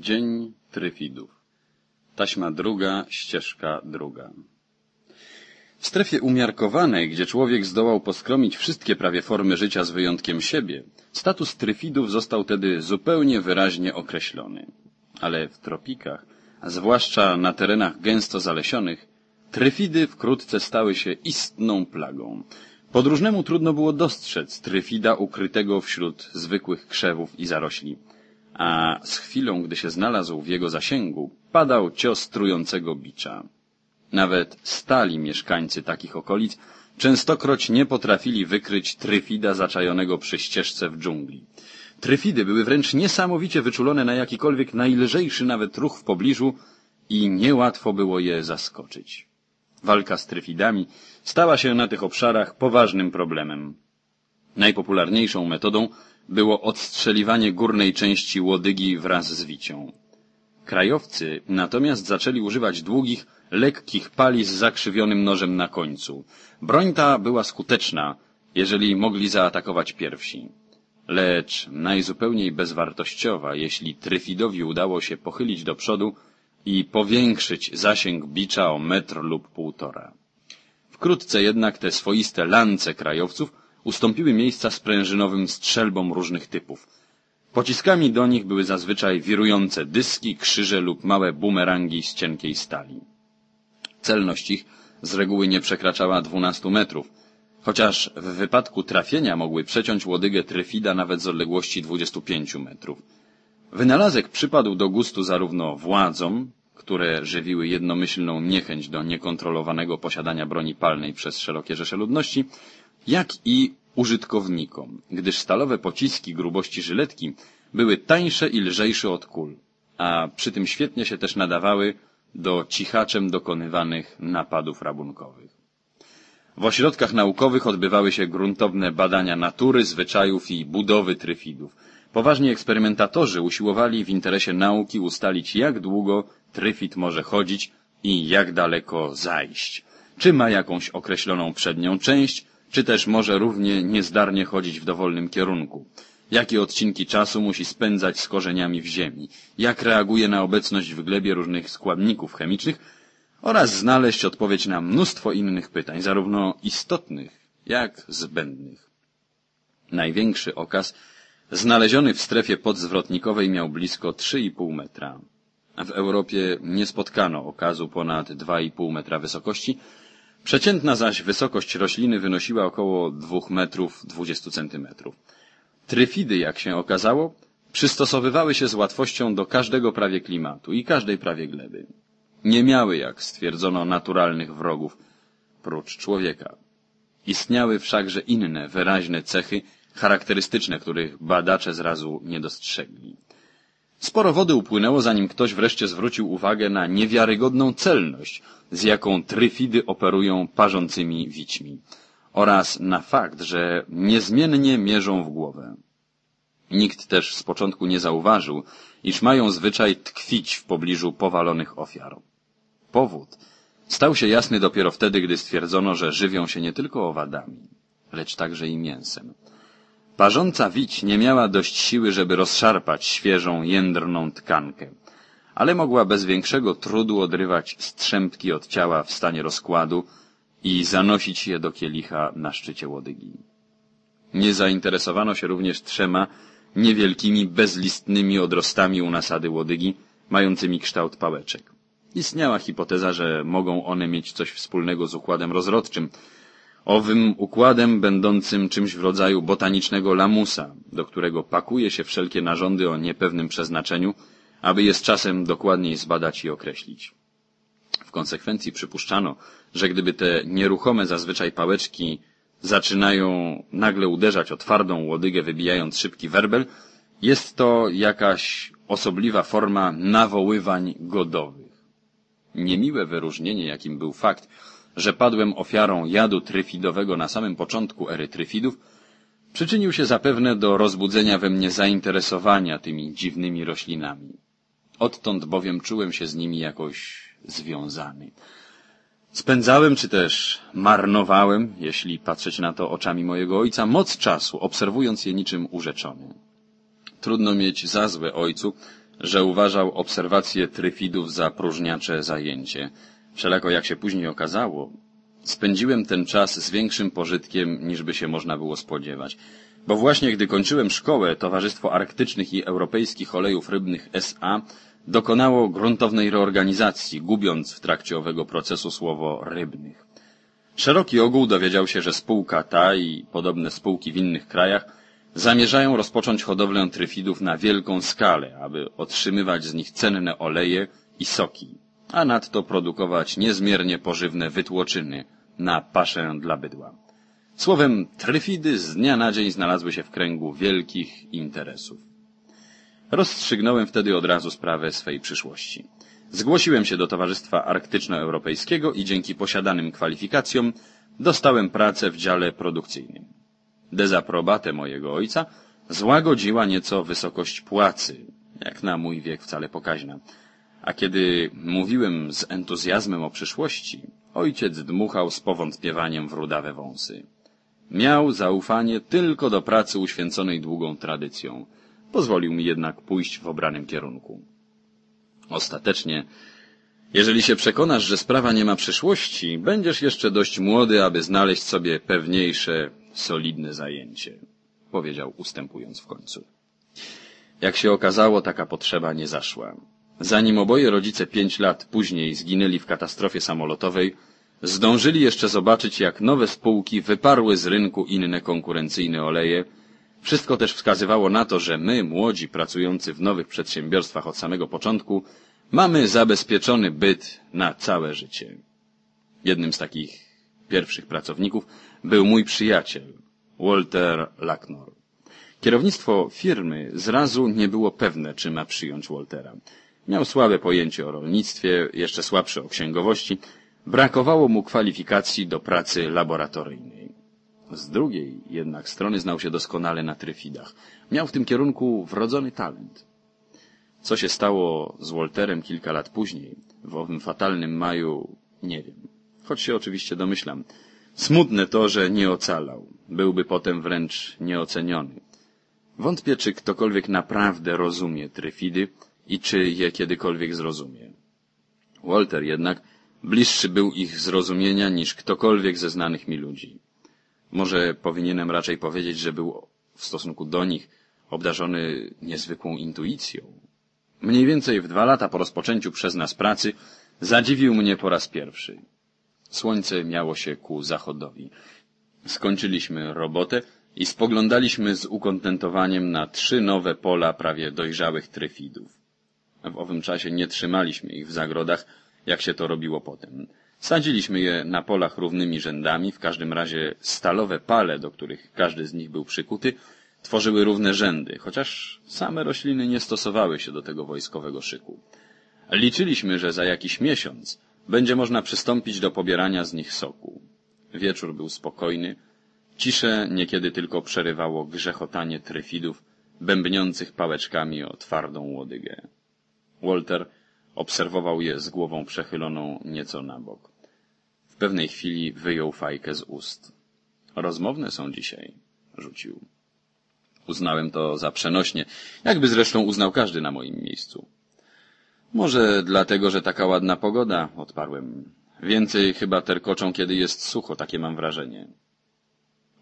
Dzień Tryfidów. Taśma druga, ścieżka druga. W strefie umiarkowanej, gdzie człowiek zdołał poskromić wszystkie prawie formy życia z wyjątkiem siebie, status tryfidów został tedy zupełnie wyraźnie określony. Ale w tropikach, a zwłaszcza na terenach gęsto zalesionych, tryfidy wkrótce stały się istną plagą. Podróżnemu trudno było dostrzec tryfida ukrytego wśród zwykłych krzewów i zarośli a z chwilą, gdy się znalazł w jego zasięgu, padał cios trującego bicza. Nawet stali mieszkańcy takich okolic częstokroć nie potrafili wykryć tryfida zaczajonego przy ścieżce w dżungli. Tryfidy były wręcz niesamowicie wyczulone na jakikolwiek najlżejszy nawet ruch w pobliżu i niełatwo było je zaskoczyć. Walka z tryfidami stała się na tych obszarach poważnym problemem. Najpopularniejszą metodą było odstrzeliwanie górnej części łodygi wraz z wicią. Krajowcy natomiast zaczęli używać długich, lekkich pali z zakrzywionym nożem na końcu. Broń ta była skuteczna, jeżeli mogli zaatakować pierwsi. Lecz najzupełniej bezwartościowa, jeśli Tryfidowi udało się pochylić do przodu i powiększyć zasięg bicza o metr lub półtora. Wkrótce jednak te swoiste lance krajowców ustąpiły miejsca sprężynowym strzelbom różnych typów. Pociskami do nich były zazwyczaj wirujące dyski, krzyże lub małe bumerangi z cienkiej stali. Celność ich z reguły nie przekraczała 12 metrów, chociaż w wypadku trafienia mogły przeciąć łodygę tryfida nawet z odległości 25 metrów. Wynalazek przypadł do gustu zarówno władzom, które żywiły jednomyślną niechęć do niekontrolowanego posiadania broni palnej przez szerokie rzesze ludności, jak i użytkownikom, gdyż stalowe pociski grubości żyletki były tańsze i lżejsze od kul, a przy tym świetnie się też nadawały do cichaczem dokonywanych napadów rabunkowych. W ośrodkach naukowych odbywały się gruntowne badania natury, zwyczajów i budowy tryfidów. Poważni eksperymentatorzy usiłowali w interesie nauki ustalić, jak długo tryfid może chodzić i jak daleko zajść. Czy ma jakąś określoną przednią część, czy też może równie niezdarnie chodzić w dowolnym kierunku. Jakie odcinki czasu musi spędzać z korzeniami w ziemi, jak reaguje na obecność w glebie różnych składników chemicznych oraz znaleźć odpowiedź na mnóstwo innych pytań, zarówno istotnych, jak zbędnych. Największy okaz znaleziony w strefie podzwrotnikowej miał blisko 3,5 metra. W Europie nie spotkano okazu ponad 2,5 metra wysokości, Przeciętna zaś wysokość rośliny wynosiła około 2 metrów 20 centymetrów. Tryfidy, jak się okazało, przystosowywały się z łatwością do każdego prawie klimatu i każdej prawie gleby. Nie miały, jak stwierdzono, naturalnych wrogów, prócz człowieka. Istniały wszakże inne, wyraźne cechy, charakterystyczne, których badacze zrazu nie dostrzegli. Sporo wody upłynęło, zanim ktoś wreszcie zwrócił uwagę na niewiarygodną celność, z jaką tryfidy operują parzącymi wićmi oraz na fakt, że niezmiennie mierzą w głowę. Nikt też z początku nie zauważył, iż mają zwyczaj tkwić w pobliżu powalonych ofiar. Powód stał się jasny dopiero wtedy, gdy stwierdzono, że żywią się nie tylko owadami, lecz także i mięsem. Parząca wić nie miała dość siły, żeby rozszarpać świeżą, jędrną tkankę, ale mogła bez większego trudu odrywać strzępki od ciała w stanie rozkładu i zanosić je do kielicha na szczycie łodygi. Nie zainteresowano się również trzema niewielkimi, bezlistnymi odrostami u nasady łodygi, mającymi kształt pałeczek. Istniała hipoteza, że mogą one mieć coś wspólnego z układem rozrodczym, owym układem będącym czymś w rodzaju botanicznego lamusa, do którego pakuje się wszelkie narządy o niepewnym przeznaczeniu, aby je z czasem dokładniej zbadać i określić. W konsekwencji przypuszczano, że gdyby te nieruchome zazwyczaj pałeczki zaczynają nagle uderzać o twardą łodygę, wybijając szybki werbel, jest to jakaś osobliwa forma nawoływań godowych. Niemiłe wyróżnienie, jakim był fakt, że padłem ofiarą jadu tryfidowego na samym początku ery tryfidów, przyczynił się zapewne do rozbudzenia we mnie zainteresowania tymi dziwnymi roślinami. Odtąd bowiem czułem się z nimi jakoś związany. Spędzałem, czy też marnowałem, jeśli patrzeć na to oczami mojego ojca, moc czasu, obserwując je niczym urzeczony. Trudno mieć za złe ojcu, że uważał obserwację tryfidów za próżniacze zajęcie. Wszelako, jak się później okazało, spędziłem ten czas z większym pożytkiem, niż by się można było spodziewać. Bo właśnie gdy kończyłem szkołę, Towarzystwo Arktycznych i Europejskich Olejów Rybnych S.A. dokonało gruntownej reorganizacji, gubiąc w trakcie owego procesu słowo rybnych. Szeroki ogół dowiedział się, że spółka ta i podobne spółki w innych krajach zamierzają rozpocząć hodowlę tryfidów na wielką skalę, aby otrzymywać z nich cenne oleje i soki, a nadto produkować niezmiernie pożywne wytłoczyny na paszę dla bydła. Słowem, tryfidy z dnia na dzień znalazły się w kręgu wielkich interesów. Rozstrzygnąłem wtedy od razu sprawę swej przyszłości. Zgłosiłem się do Towarzystwa Arktyczno-Europejskiego i dzięki posiadanym kwalifikacjom dostałem pracę w dziale produkcyjnym. Dezaprobatę mojego ojca złagodziła nieco wysokość płacy, jak na mój wiek wcale pokaźna. A kiedy mówiłem z entuzjazmem o przyszłości, ojciec dmuchał z powątpiewaniem w rudawe wąsy. Miał zaufanie tylko do pracy uświęconej długą tradycją. Pozwolił mi jednak pójść w obranym kierunku. Ostatecznie, jeżeli się przekonasz, że sprawa nie ma przyszłości, będziesz jeszcze dość młody, aby znaleźć sobie pewniejsze, solidne zajęcie, powiedział ustępując w końcu. Jak się okazało, taka potrzeba nie zaszła. Zanim oboje rodzice pięć lat później zginęli w katastrofie samolotowej, zdążyli jeszcze zobaczyć, jak nowe spółki wyparły z rynku inne konkurencyjne oleje. Wszystko też wskazywało na to, że my, młodzi, pracujący w nowych przedsiębiorstwach od samego początku, mamy zabezpieczony byt na całe życie. Jednym z takich pierwszych pracowników był mój przyjaciel, Walter Lacknor. Kierownictwo firmy zrazu nie było pewne, czy ma przyjąć Waltera. Miał słabe pojęcie o rolnictwie, jeszcze słabsze o księgowości, brakowało mu kwalifikacji do pracy laboratoryjnej. Z drugiej jednak strony znał się doskonale na tryfidach. Miał w tym kierunku wrodzony talent. Co się stało z Walterem kilka lat później, w owym fatalnym maju, nie wiem. Choć się oczywiście domyślam. Smutne to, że nie ocalał. Byłby potem wręcz nieoceniony. Wątpię, czy ktokolwiek naprawdę rozumie tryfidy i czy je kiedykolwiek zrozumie. Walter jednak bliższy był ich zrozumienia niż ktokolwiek ze znanych mi ludzi. Może powinienem raczej powiedzieć, że był w stosunku do nich obdarzony niezwykłą intuicją. Mniej więcej w dwa lata po rozpoczęciu przez nas pracy zadziwił mnie po raz pierwszy. Słońce miało się ku zachodowi. Skończyliśmy robotę i spoglądaliśmy z ukontentowaniem na trzy nowe pola prawie dojrzałych tryfidów. W owym czasie nie trzymaliśmy ich w zagrodach, jak się to robiło potem. Sadziliśmy je na polach równymi rzędami, w każdym razie stalowe pale, do których każdy z nich był przykuty, tworzyły równe rzędy, chociaż same rośliny nie stosowały się do tego wojskowego szyku. Liczyliśmy, że za jakiś miesiąc będzie można przystąpić do pobierania z nich soku. Wieczór był spokojny, ciszę niekiedy tylko przerywało grzechotanie tryfidów, bębniących pałeczkami o twardą łodygę. Walter obserwował je z głową przechyloną nieco na bok. W pewnej chwili wyjął fajkę z ust. Rozmowne są dzisiaj, rzucił. Uznałem to za przenośnie, jakby zresztą uznał każdy na moim miejscu. Może dlatego, że taka ładna pogoda, odparłem. Więcej chyba terkoczą, kiedy jest sucho, takie mam wrażenie.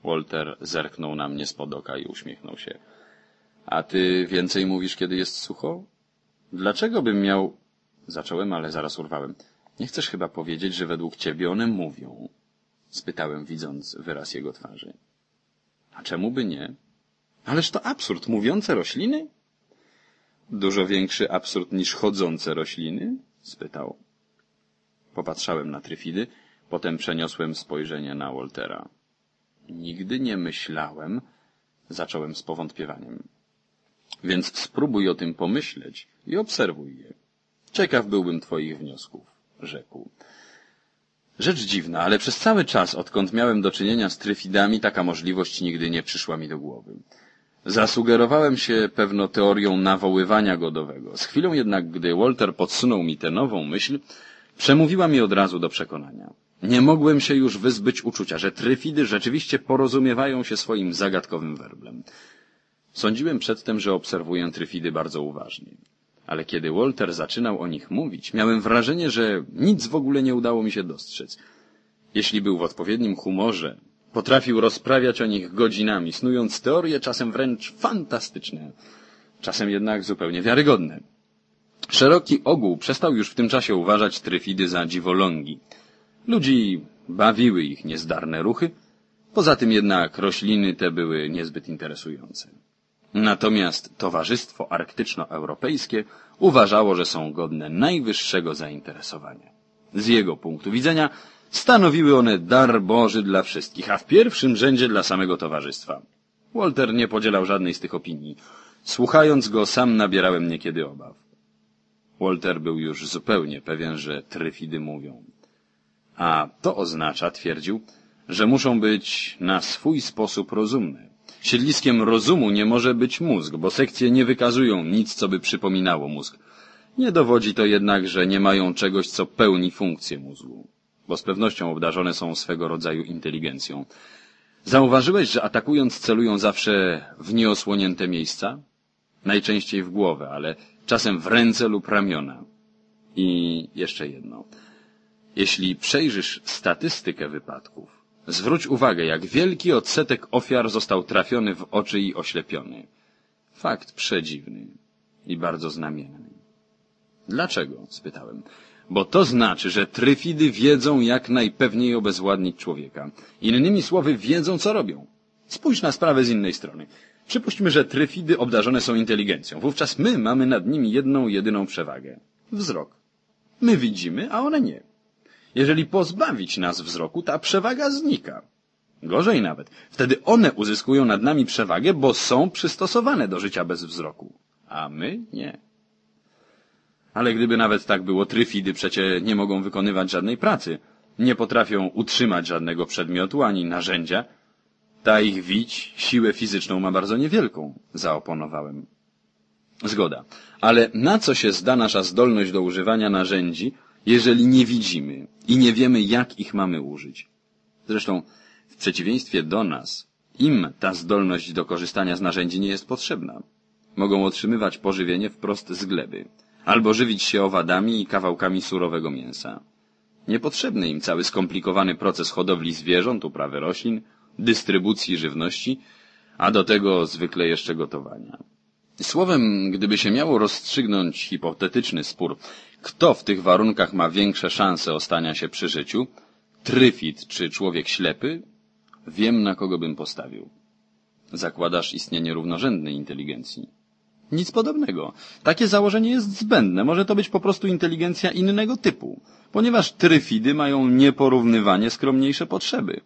Walter zerknął na mnie spod oka i uśmiechnął się. A ty więcej mówisz, kiedy jest sucho? Dlaczego bym miał... Zacząłem, ale zaraz urwałem. Nie chcesz chyba powiedzieć, że według ciebie one mówią? Spytałem, widząc wyraz jego twarzy. A czemu by nie? Ależ to absurd. Mówiące rośliny? Dużo większy absurd niż chodzące rośliny? spytał. Popatrzałem na tryfidy, potem przeniosłem spojrzenie na Waltera. Nigdy nie myślałem, zacząłem z powątpiewaniem. Więc spróbuj o tym pomyśleć i obserwuj je. Ciekaw byłbym twoich wniosków, rzekł. Rzecz dziwna, ale przez cały czas, odkąd miałem do czynienia z tryfidami, taka możliwość nigdy nie przyszła mi do głowy. Zasugerowałem się pewno teorią nawoływania godowego. Z chwilą jednak, gdy Walter podsunął mi tę nową myśl, przemówiła mi od razu do przekonania. Nie mogłem się już wyzbyć uczucia, że tryfidy rzeczywiście porozumiewają się swoim zagadkowym werblem. Sądziłem przedtem, że obserwuję tryfidy bardzo uważnie. ale kiedy Walter zaczynał o nich mówić, miałem wrażenie, że nic w ogóle nie udało mi się dostrzec. Jeśli był w odpowiednim humorze, potrafił rozprawiać o nich godzinami, snując teorie czasem wręcz fantastyczne, czasem jednak zupełnie wiarygodne. Szeroki ogół przestał już w tym czasie uważać tryfidy za dziwolągi. Ludzi bawiły ich niezdarne ruchy, poza tym jednak rośliny te były niezbyt interesujące. Natomiast Towarzystwo Arktyczno-Europejskie uważało, że są godne najwyższego zainteresowania. Z jego punktu widzenia stanowiły one dar Boży dla wszystkich, a w pierwszym rzędzie dla samego towarzystwa. Walter nie podzielał żadnej z tych opinii. Słuchając go, sam nabierałem niekiedy obaw. Walter był już zupełnie pewien, że tryfidy mówią. A to oznacza, twierdził, że muszą być na swój sposób rozumne. Siedliskiem rozumu nie może być mózg, bo sekcje nie wykazują nic, co by przypominało mózg. Nie dowodzi to jednak, że nie mają czegoś, co pełni funkcję mózgu, bo z pewnością obdarzone są swego rodzaju inteligencją. Zauważyłeś, że atakując celują zawsze w nieosłonięte miejsca? Najczęściej w głowę, ale czasem w ręce lub ramiona. I jeszcze jedno. Jeśli przejrzysz statystykę wypadków, zwróć uwagę, jak wielki odsetek ofiar został trafiony w oczy i oślepiony. Fakt przedziwny i bardzo znamienny. Dlaczego? spytałem. Bo to znaczy, że tryfidy wiedzą, jak najpewniej obezwładnić człowieka. Innymi słowy, wiedzą, co robią. Spójrz na sprawę z innej strony. Przypuśćmy, że tryfidy obdarzone są inteligencją. Wówczas my mamy nad nimi jedną, jedyną przewagę. Wzrok. My widzimy, a one nie. Jeżeli pozbawić nas wzroku, ta przewaga znika. Gorzej nawet. Wtedy one uzyskują nad nami przewagę, bo są przystosowane do życia bez wzroku. A my nie. Ale gdyby nawet tak było, tryfidy przecie nie mogą wykonywać żadnej pracy. Nie potrafią utrzymać żadnego przedmiotu ani narzędzia. Ta ich wić siłę fizyczną ma bardzo niewielką, zaoponowałem. Zgoda. Ale na co się zda nasza zdolność do używania narzędzi, jeżeli nie widzimy i nie wiemy, jak ich mamy użyć? Zresztą, w przeciwieństwie do nas, im ta zdolność do korzystania z narzędzi nie jest potrzebna. Mogą otrzymywać pożywienie wprost z gleby, albo żywić się owadami i kawałkami surowego mięsa. Niepotrzebny im cały skomplikowany proces hodowli zwierząt, uprawy roślin, dystrybucji żywności, a do tego zwykle jeszcze gotowania. Słowem, gdyby się miało rozstrzygnąć hipotetyczny spór, kto w tych warunkach ma większe szanse ostania się przy życiu, tryfit czy człowiek ślepy, wiem na kogo bym postawił. Zakładasz istnienie równorzędnej inteligencji. Nic podobnego. Takie założenie jest zbędne. Może to być po prostu inteligencja innego typu, ponieważ tryfidy mają nieporównywanie skromniejsze potrzeby.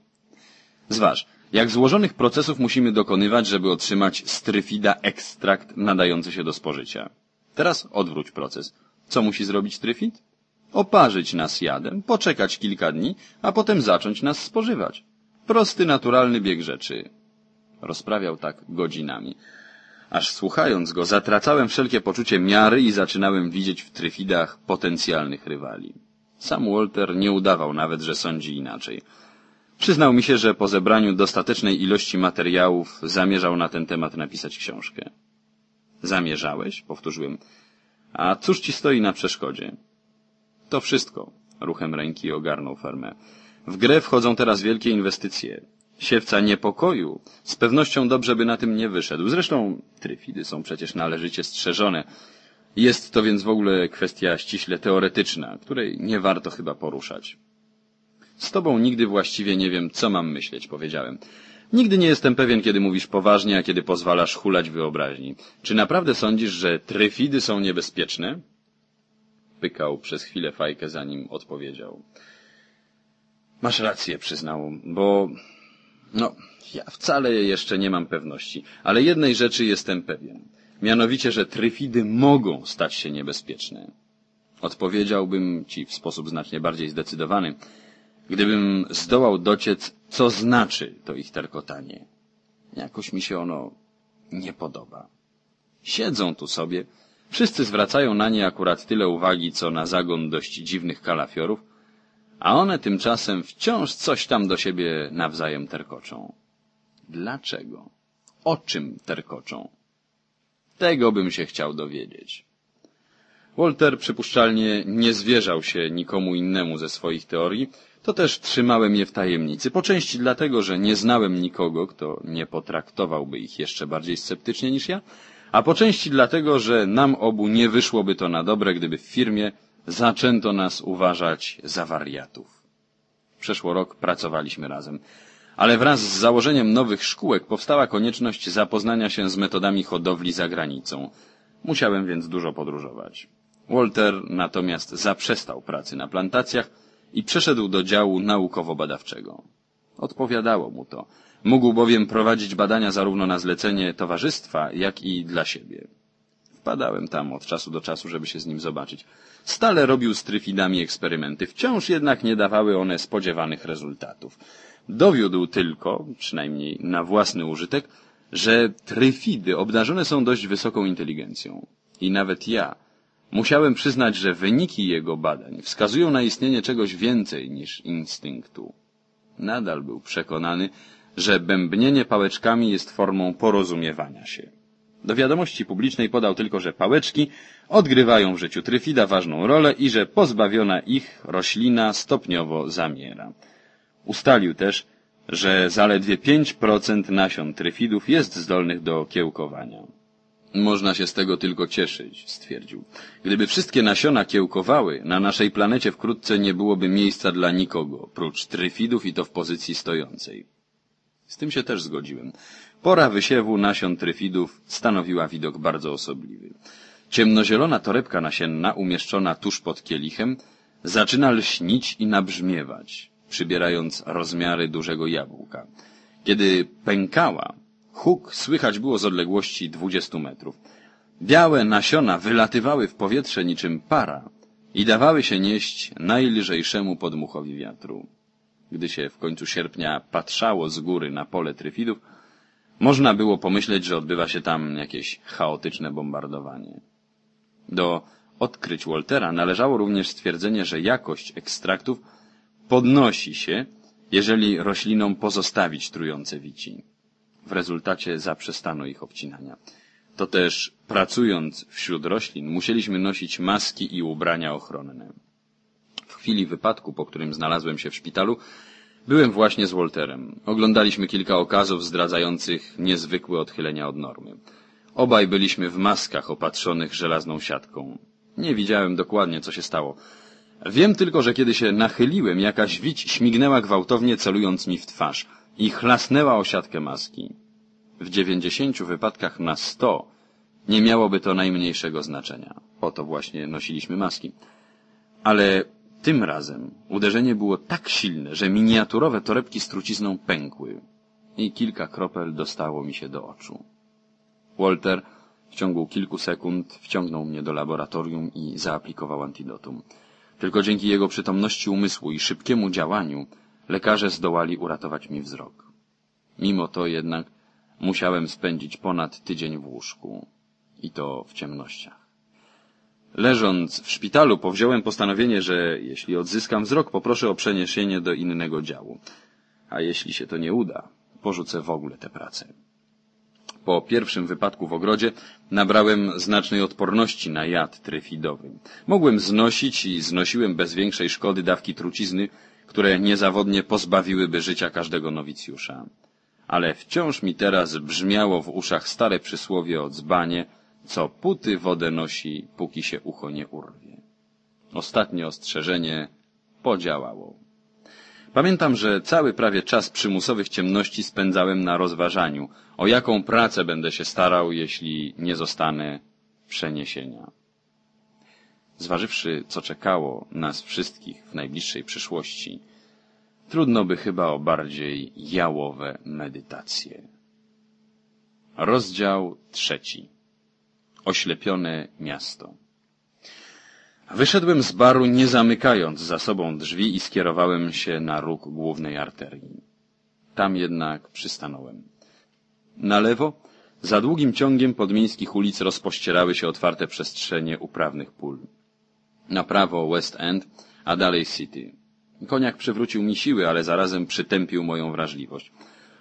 Zważ, jak złożonych procesów musimy dokonywać, żeby otrzymać z tryfida ekstrakt nadający się do spożycia. Teraz odwróć proces. Co musi zrobić tryfid? Oparzyć nas jadem, poczekać kilka dni, a potem zacząć nas spożywać. Prosty, naturalny bieg rzeczy. Rozprawiał tak godzinami. Aż słuchając go, zatracałem wszelkie poczucie miary i zaczynałem widzieć w tryfidach potencjalnych rywali. Sam Walter nie udawał nawet, że sądzi inaczej. Przyznał mi się, że po zebraniu dostatecznej ilości materiałów zamierzał na ten temat napisać książkę. Zamierzałeś? Powtórzyłem. A cóż ci stoi na przeszkodzie? To wszystko. Ruchem ręki ogarnął fermę. W grę wchodzą teraz wielkie inwestycje. Siewca niepokoju z pewnością dobrze by na tym nie wyszedł. Zresztą tryfidy są przecież należycie strzeżone. Jest to więc w ogóle kwestia ściśle teoretyczna, której nie warto chyba poruszać. Z tobą nigdy właściwie nie wiem, co mam myśleć, powiedziałem. Nigdy nie jestem pewien, kiedy mówisz poważnie, a kiedy pozwalasz hulać wyobraźni. Czy naprawdę sądzisz, że tryfidy są niebezpieczne? Pykał przez chwilę fajkę, zanim odpowiedział. Masz rację, przyznał, bo... No, ja wcale jeszcze nie mam pewności, ale jednej rzeczy jestem pewien. Mianowicie, że tryfidy mogą stać się niebezpieczne. Odpowiedziałbym ci w sposób znacznie bardziej zdecydowany, gdybym zdołał dociec, co znaczy to ich terkotanie. Jakoś mi się ono nie podoba. Siedzą tu sobie, wszyscy zwracają na nie akurat tyle uwagi, co na zagon dość dziwnych kalafiorów, a one tymczasem wciąż coś tam do siebie nawzajem terkoczą. Dlaczego? O czym terkoczą? Tego bym się chciał dowiedzieć. Walter przypuszczalnie nie zwierzał się nikomu innemu ze swoich teorii, to też trzymałem je w tajemnicy, po części dlatego, że nie znałem nikogo, kto nie potraktowałby ich jeszcze bardziej sceptycznie niż ja, a po części dlatego, że nam obu nie wyszłoby to na dobre, gdyby w firmie zaczęto nas uważać za wariatów. Przeszło rok pracowaliśmy razem, ale wraz z założeniem nowych szkółek powstała konieczność zapoznania się z metodami hodowli za granicą. Musiałem więc dużo podróżować. Walter natomiast zaprzestał pracy na plantacjach i przeszedł do działu naukowo-badawczego. Odpowiadało mu to. Mógł bowiem prowadzić badania zarówno na zlecenie towarzystwa, jak i dla siebie. Wpadałem tam od czasu do czasu, żeby się z nim zobaczyć. Stale robił z tryfidami eksperymenty, wciąż jednak nie dawały one spodziewanych rezultatów. Dowiódł tylko, przynajmniej na własny użytek, że tryfidy obdarzone są dość wysoką inteligencją. I nawet ja musiałem przyznać, że wyniki jego badań wskazują na istnienie czegoś więcej niż instynktu. Nadal był przekonany, że bębnienie pałeczkami jest formą porozumiewania się. Do wiadomości publicznej podał tylko, że pałeczki odgrywają w życiu tryfida ważną rolę i że pozbawiona ich roślina stopniowo zamiera. Ustalił też, że zaledwie 5% nasion tryfidów jest zdolnych do kiełkowania. Można się z tego tylko cieszyć, stwierdził. Gdyby wszystkie nasiona kiełkowały, na naszej planecie wkrótce nie byłoby miejsca dla nikogo, prócz tryfidów i to w pozycji stojącej. Z tym się też zgodziłem. Pora wysiewu nasion tryfidów stanowiła widok bardzo osobliwy. Ciemnozielona torebka nasienna, umieszczona tuż pod kielichem, zaczyna lśnić i nabrzmiewać, przybierając rozmiary dużego jabłka. Kiedy pękała, huk słychać było z odległości dwudziestu metrów. Białe nasiona wylatywały w powietrze niczym para i dawały się nieść najlżejszemu podmuchowi wiatru. Gdy się w końcu sierpnia patrzało z góry na pole tryfidów, można było pomyśleć, że odbywa się tam jakieś chaotyczne bombardowanie. Do odkryć Waltera należało również stwierdzenie, że jakość ekstraktów podnosi się, jeżeli roślinom pozostawić trujące wici. W rezultacie zaprzestano ich obcinania. To też pracując wśród roślin musieliśmy nosić maski i ubrania ochronne. W chwili wypadku, po którym znalazłem się w szpitalu, byłem właśnie z Walterem. Oglądaliśmy kilka okazów zdradzających niezwykłe odchylenia od normy. Obaj byliśmy w maskach opatrzonych żelazną siatką. Nie widziałem dokładnie, co się stało. Wiem tylko, że kiedy się nachyliłem, jakaś wić śmignęła gwałtownie, celując mi w twarz i chlasnęła o siatkę maski. W dziewięćdziesięciu wypadkach na sto nie miałoby to najmniejszego znaczenia. Po to właśnie nosiliśmy maski. Ale tym razem uderzenie było tak silne, że miniaturowe torebki z trucizną pękły i kilka kropel dostało mi się do oczu. Walter w ciągu kilku sekund wciągnął mnie do laboratorium i zaaplikował antidotum. Tylko dzięki jego przytomności umysłu i szybkiemu działaniu lekarze zdołali uratować mi wzrok. Mimo to jednak musiałem spędzić ponad tydzień w łóżku. I to w ciemnościach. Leżąc w szpitalu powziąłem postanowienie, że jeśli odzyskam wzrok, poproszę o przeniesienie do innego działu. A jeśli się to nie uda, porzucę w ogóle tę pracę. Po pierwszym wypadku w ogrodzie nabrałem znacznej odporności na jad tryfidowy. Mogłem znosić i znosiłem bez większej szkody dawki trucizny, które niezawodnie pozbawiłyby życia każdego nowicjusza. Ale wciąż mi teraz brzmiało w uszach stare przysłowie o dzbanie, co puty wodę nosi, póki się ucho nie urwie. Ostatnie ostrzeżenie podziałało. Pamiętam, że cały prawie czas przymusowych ciemności spędzałem na rozważaniu, o jaką pracę będę się starał, jeśli nie zostanę przeniesienia. Zważywszy, co czekało nas wszystkich w najbliższej przyszłości, trudno by chyba o bardziej jałowe medytacje. Rozdział trzeci. Oślepione miasto. Wyszedłem z baru nie zamykając za sobą drzwi i skierowałem się na róg głównej arterii. Tam jednak przystanąłem. Na lewo, za długim ciągiem podmiejskich ulic rozpościerały się otwarte przestrzenie uprawnych pól. Na prawo West End, a dalej City. Koniak przywrócił mi siły, ale zarazem przytępił moją wrażliwość.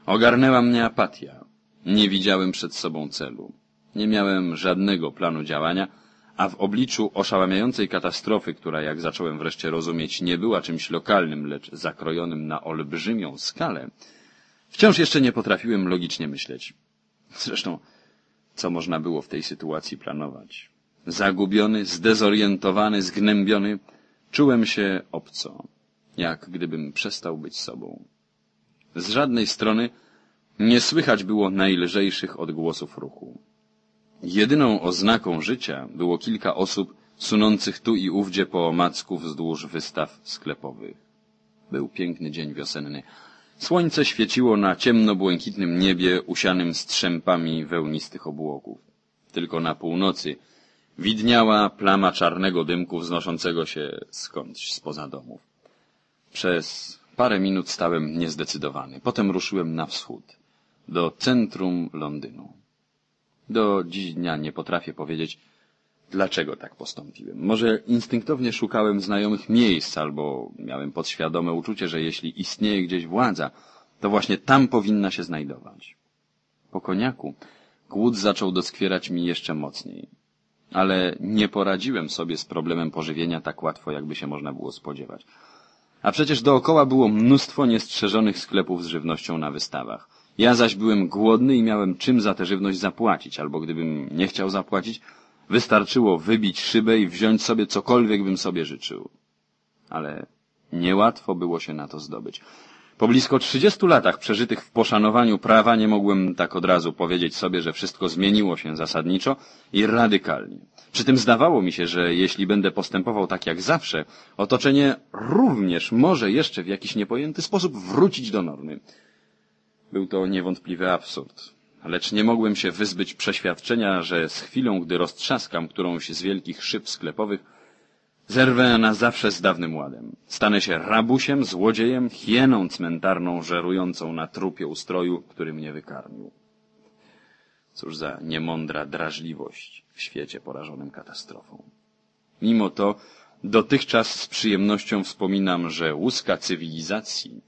Ogarnęła mnie apatia. Nie widziałem przed sobą celu. Nie miałem żadnego planu działania, a w obliczu oszałamiającej katastrofy, która, jak zacząłem wreszcie rozumieć, nie była czymś lokalnym, lecz zakrojonym na olbrzymią skalę, wciąż jeszcze nie potrafiłem logicznie myśleć. Zresztą, co można było w tej sytuacji planować? Zagubiony, zdezorientowany, zgnębiony, czułem się obco, jak gdybym przestał być sobą. Z żadnej strony nie słychać było najlżejszych odgłosów ruchu. Jedyną oznaką życia było kilka osób sunących tu i ówdzie po omacku wzdłuż wystaw sklepowych. Był piękny dzień wiosenny. Słońce świeciło na ciemno-błękitnym niebie usianym strzępami wełnistych obłoków. Tylko na północy widniała plama czarnego dymku wznoszącego się skądś spoza domów. Przez parę minut stałem niezdecydowany. Potem ruszyłem na wschód, do centrum Londynu. Do dziś dnia nie potrafię powiedzieć, dlaczego tak postąpiłem. Może instynktownie szukałem znajomych miejsc, albo miałem podświadome uczucie, że jeśli istnieje gdzieś władza, to właśnie tam powinna się znajdować. Po koniaku głód zaczął doskwierać mi jeszcze mocniej. Ale nie poradziłem sobie z problemem pożywienia tak łatwo, jakby się można było spodziewać. A przecież dookoła było mnóstwo niestrzeżonych sklepów z żywnością na wystawach. Ja zaś byłem głodny i miałem czym za tę żywność zapłacić, albo gdybym nie chciał zapłacić, wystarczyło wybić szybę i wziąć sobie cokolwiek bym sobie życzył. Ale niełatwo było się na to zdobyć. Po blisko trzydziestu latach przeżytych w poszanowaniu prawa nie mogłem tak od razu powiedzieć sobie, że wszystko zmieniło się zasadniczo i radykalnie. Przy tym zdawało mi się, że jeśli będę postępował tak jak zawsze, otoczenie również może jeszcze w jakiś niepojęty sposób wrócić do normy. Był to niewątpliwy absurd. Lecz nie mogłem się wyzbyć przeświadczenia, że z chwilą, gdy roztrzaskam którąś z wielkich szyb sklepowych, zerwę na zawsze z dawnym ładem. Stanę się rabusiem, złodziejem, hieną cmentarną żerującą na trupie ustroju, który mnie wykarmił. Cóż za niemądra drażliwość w świecie porażonym katastrofą. Mimo to dotychczas z przyjemnością wspominam, że łuska cywilizacji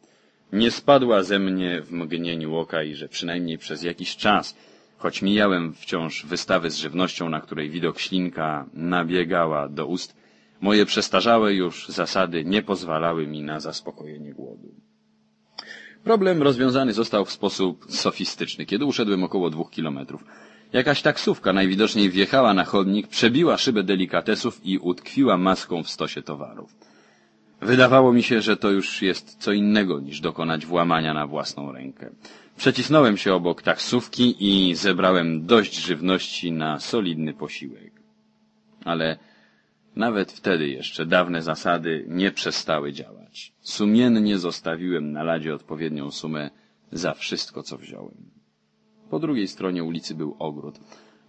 nie spadła ze mnie w mgnieniu oka i że przynajmniej przez jakiś czas, choć mijałem wciąż wystawy z żywnością, na której widok ślinka nabiegała do ust, moje przestarzałe już zasady nie pozwalały mi na zaspokojenie głodu. Problem rozwiązany został w sposób sofistyczny, kiedy uszedłem około dwóch kilometrów. Jakaś taksówka najwidoczniej wjechała na chodnik, przebiła szybę delikatesów i utkwiła maską w stosie towarów. Wydawało mi się, że to już jest co innego niż dokonać włamania na własną rękę. Przecisnąłem się obok taksówki i zebrałem dość żywności na solidny posiłek. Ale nawet wtedy jeszcze dawne zasady nie przestały działać. Sumiennie zostawiłem na ladzie odpowiednią sumę za wszystko, co wziąłem. Po drugiej stronie ulicy był ogród,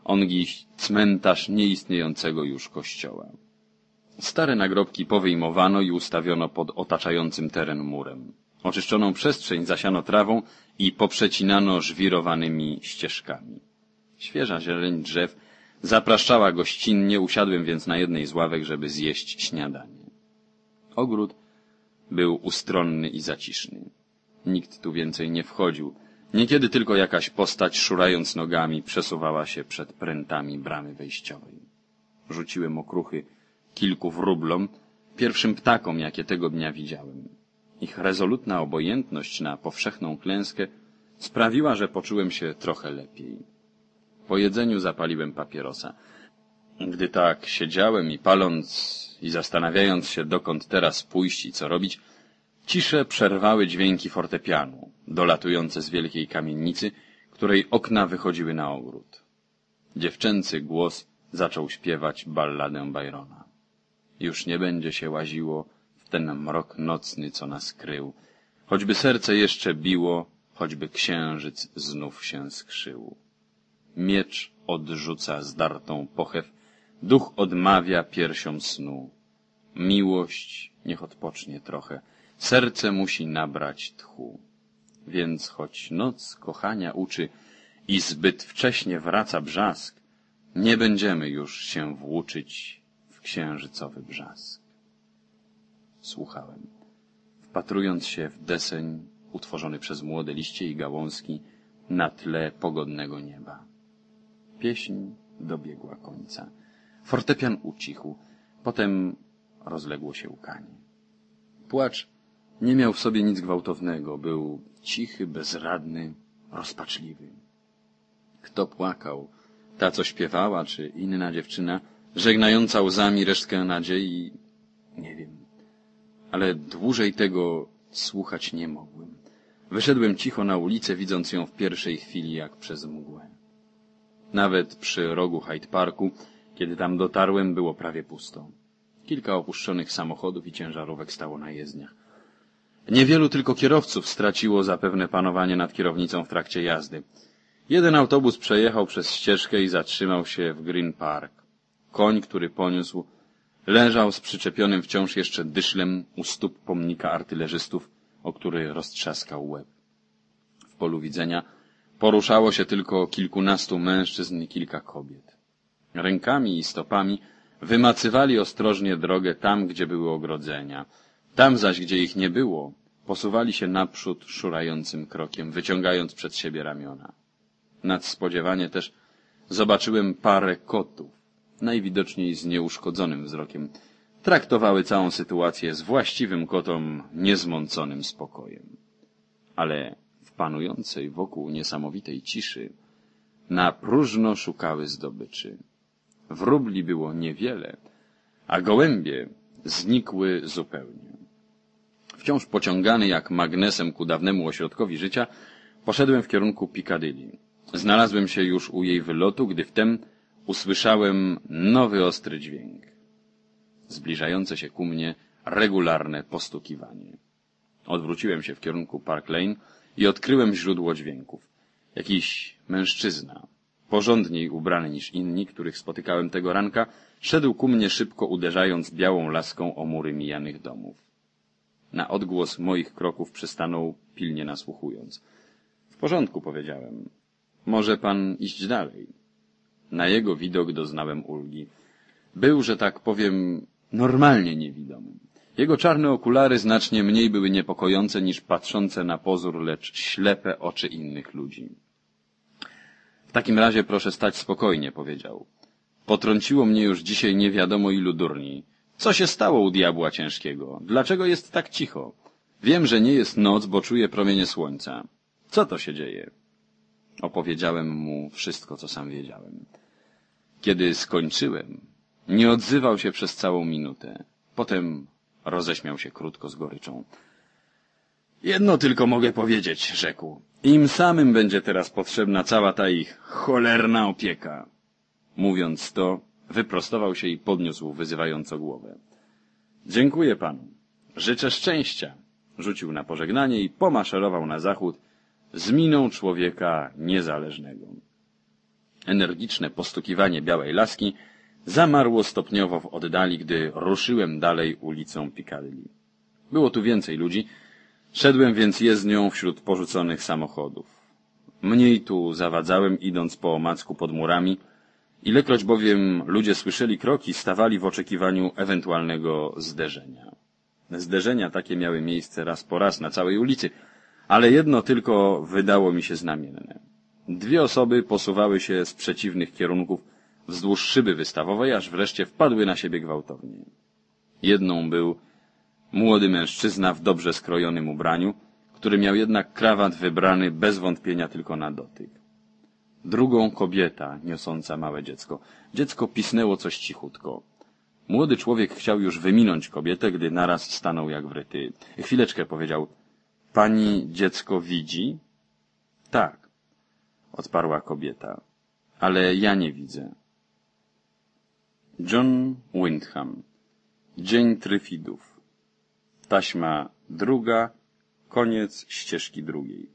ongiś cmentarz nieistniejącego już kościoła. Stare nagrobki powyjmowano i ustawiono pod otaczającym teren murem. Oczyszczoną przestrzeń zasiano trawą i poprzecinano żwirowanymi ścieżkami. Świeża zieleń drzew zapraszczała gościnnie, usiadłem więc na jednej z ławek, żeby zjeść śniadanie. Ogród był ustronny i zaciszny. Nikt tu więcej nie wchodził. Niekiedy tylko jakaś postać, szurając nogami, przesuwała się przed prętami bramy wejściowej. Rzuciłem okruchy kilku wróblom, pierwszym ptakom, jakie tego dnia widziałem. Ich rezolutna obojętność na powszechną klęskę sprawiła, że poczułem się trochę lepiej. Po jedzeniu zapaliłem papierosa. Gdy tak siedziałem i paląc i zastanawiając się, dokąd teraz pójść i co robić, ciszę przerwały dźwięki fortepianu, dolatujące z wielkiej kamienicy, której okna wychodziły na ogród. Dziewczęcy głos zaczął śpiewać balladę Byrona. Już nie będzie się łaziło w ten mrok nocny, co nas krył. Choćby serce jeszcze biło, choćby księżyc znów się skrzył. Miecz odrzuca zdartą pochew, duch odmawia piersiom snu. Miłość niech odpocznie trochę, serce musi nabrać tchu. Więc choć noc kochania uczy i zbyt wcześnie wraca brzask, nie będziemy już się włóczyć księżycowy brzask. Słuchałem, wpatrując się w deseń utworzony przez młode liście i gałązki na tle pogodnego nieba. Pieśń dobiegła końca. Fortepian ucichł. Potem rozległo się łkanie. Płacz nie miał w sobie nic gwałtownego. Był cichy, bezradny, rozpaczliwy. Kto płakał? Ta, co śpiewała, czy inna dziewczyna, żegnająca łzami resztkę nadziei? Nie wiem. Ale dłużej tego słuchać nie mogłem. Wyszedłem cicho na ulicę, widząc ją w pierwszej chwili jak przez mgłę. Nawet przy rogu Hyde Parku, kiedy tam dotarłem, było prawie pusto. Kilka opuszczonych samochodów i ciężarówek stało na jezdniach. Niewielu tylko kierowców straciło zapewne panowanie nad kierownicą w trakcie jazdy. Jeden autobus przejechał przez ścieżkę i zatrzymał się w Green Park. Koń, który poniósł, leżał z przyczepionym wciąż jeszcze dyszlem u stóp pomnika artylerzystów, o który roztrzaskał łeb. W polu widzenia poruszało się tylko kilkunastu mężczyzn i kilka kobiet. Rękami i stopami wymacywali ostrożnie drogę tam, gdzie były ogrodzenia. Tam zaś, gdzie ich nie było, posuwali się naprzód szurającym krokiem, wyciągając przed siebie ramiona. Nadspodziewanie też zobaczyłem parę kotów, najwidoczniej z nieuszkodzonym wzrokiem. Traktowały całą sytuację z właściwym kotom niezmąconym spokojem. Ale w panującej wokół niesamowitej ciszy na próżno szukały zdobyczy. Wróbli było niewiele, a gołębie znikły zupełnie. Wciąż pociągany jak magnesem ku dawnemu ośrodkowi życia, poszedłem w kierunku Piccadilly. Znalazłem się już u jej wylotu, gdy wtem usłyszałem nowy ostry dźwięk. Zbliżające się ku mnie regularne postukiwanie. Odwróciłem się w kierunku Park Lane i odkryłem źródło dźwięków. Jakiś mężczyzna, porządniej ubrany niż inni, których spotykałem tego ranka, szedł ku mnie szybko uderzając białą laską o mury mijanych domów. Na odgłos moich kroków przystanął, pilnie nasłuchując. W porządku, powiedziałem. Może pan iść dalej. Na jego widok doznałem ulgi. Był, że tak powiem, normalnie niewidomym. Jego czarne okulary znacznie mniej były niepokojące niż patrzące na pozór, lecz ślepe oczy innych ludzi. W takim razie proszę stać spokojnie, powiedział. Potrąciło mnie już dzisiaj nie wiadomo ilu durni. Co się stało u diabła ciężkiego? Dlaczego jest tak cicho? Wiem, że nie jest noc, bo czuję promienie słońca. Co to się dzieje? Opowiedziałem mu wszystko, co sam wiedziałem. Kiedy skończyłem, nie odzywał się przez całą minutę. Potem roześmiał się krótko z goryczą. Jedno tylko mogę powiedzieć, rzekł. Im samym będzie teraz potrzebna cała ta ich cholerna opieka. Mówiąc to, wyprostował się i podniósł wyzywająco głowę. Dziękuję panu. Życzę szczęścia. Rzucił na pożegnanie i pomaszerował na zachód z miną człowieka niezależnego. Energiczne postukiwanie białej laski zamarło stopniowo w oddali, gdy ruszyłem dalej ulicą Piccadilly. Było tu więcej ludzi, szedłem więc jezdnią wśród porzuconych samochodów. Mniej tu zawadzałem, idąc po omacku pod murami, ilekroć bowiem ludzie słyszeli kroki, stawali w oczekiwaniu ewentualnego zderzenia. Zderzenia takie miały miejsce raz po raz na całej ulicy, ale jedno tylko wydało mi się znamienne. Dwie osoby posuwały się z przeciwnych kierunków wzdłuż szyby wystawowej, aż wreszcie wpadły na siebie gwałtownie. Jedną był młody mężczyzna w dobrze skrojonym ubraniu, który miał jednak krawat wybrany bez wątpienia tylko na dotyk. Drugą kobieta, niosąca małe dziecko. Dziecko pisnęło coś cichutko. Młody człowiek chciał już wyminąć kobietę, gdy naraz stanął jak wryty. Chwileczkę powiedział. Pani dziecko widzi? Tak, odparła kobieta. Ale ja nie widzę. John Windham. Dzień Tryfidów. Taśma druga. Koniec ścieżki drugiej.